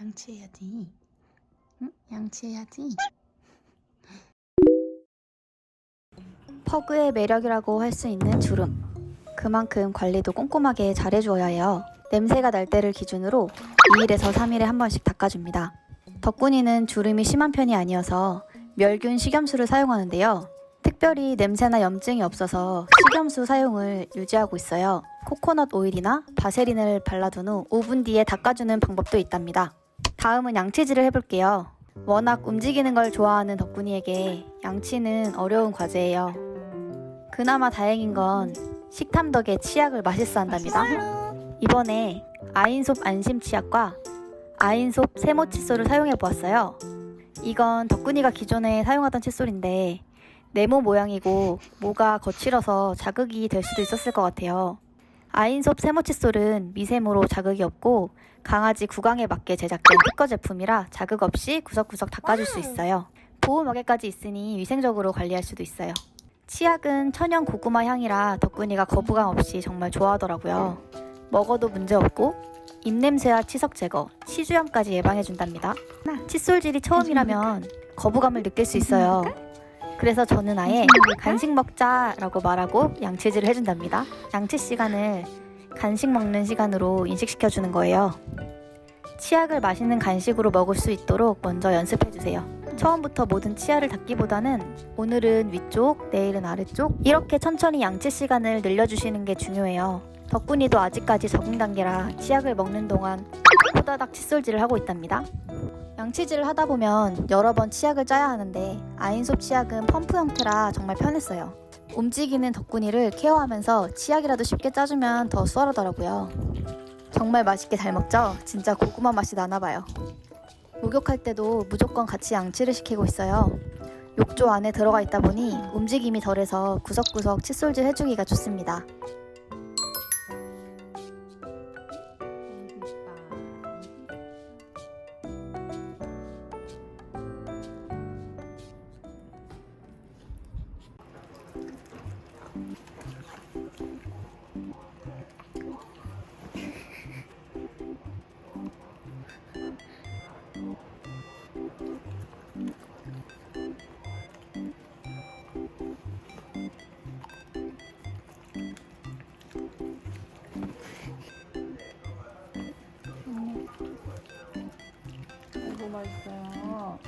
양치해야지. 응? 양치해야지. 퍼그의 매력이라고 할 수 있는 주름. 그만큼 관리도 꼼꼼하게 잘해주어야 해요. 냄새가 날 때를 기준으로 2일에서 3일에 한 번씩 닦아줍니다. 덕분이는 주름이 심한 편이 아니어서 멸균 식염수를 사용하는데요. 특별히 냄새나 염증이 없어서 식염수 사용을 유지하고 있어요. 코코넛 오일이나 바세린을 발라둔 후 5분 뒤에 닦아주는 방법도 있답니다. 다음은 양치질을 해볼게요. 워낙 움직이는 걸 좋아하는 덕분이에게 양치는 어려운 과제예요. 그나마 다행인 건 식탐 덕에 치약을 맛있어 한답니다. 이번에 아인솝 안심 치약과 아인솝 세모 칫솔을 사용해 보았어요. 이건 덕분이가 기존에 사용하던 칫솔인데 네모 모양이고 모가 거칠어서 자극이 될 수도 있었을 것 같아요. 아인솝 세모 칫솔은 미세모로 자극이 없고 강아지 구강에 맞게 제작된 특허 제품이라 자극 없이 구석구석 닦아줄 수 있어요. 보호 먹에까지 있으니 위생적으로 관리할 수도 있어요. 치약은 천연 고구마 향이라 덕분이가 거부감 없이 정말 좋아하더라고요. 먹어도 문제 없고 입냄새와 치석 제거, 시주염까지 예방해 준답니다. 칫솔질이 처음이라면 거부감을 느낄 수 있어요. 그래서 저는 아예 간식 먹자라고 말하고 양치질을 해준답니다. 양치 시간을 간식 먹는 시간으로 인식시켜 주는 거예요. 치약을 맛있는 간식으로 먹을 수 있도록 먼저 연습해 주세요. 처음부터 모든 치아를 닦기보다는 오늘은 위쪽, 내일은 아래쪽 이렇게 천천히 양치 시간을 늘려주시는 게 중요해요. 덕분이도 아직까지 적응 단계라 치약을 먹는 동안 호다닥 칫솔질을 하고 있답니다. 양치질을 하다 보면 여러 번 치약을 짜야 하는데 아인솝 치약은 펌프 형태라 정말 편했어요. 움직이는 덕분이를 케어하면서 치약이라도 쉽게 짜주면 더 수월하더라고요. 정말 맛있게 잘 먹죠? 진짜 고구마 맛이 나나봐요. 목욕할 때도 무조건 같이 양치를 시키고 있어요. 욕조 안에 들어가 있다 보니 움직임이 덜해서 구석구석 칫솔질 해주기가 좋습니다. 맛있어요.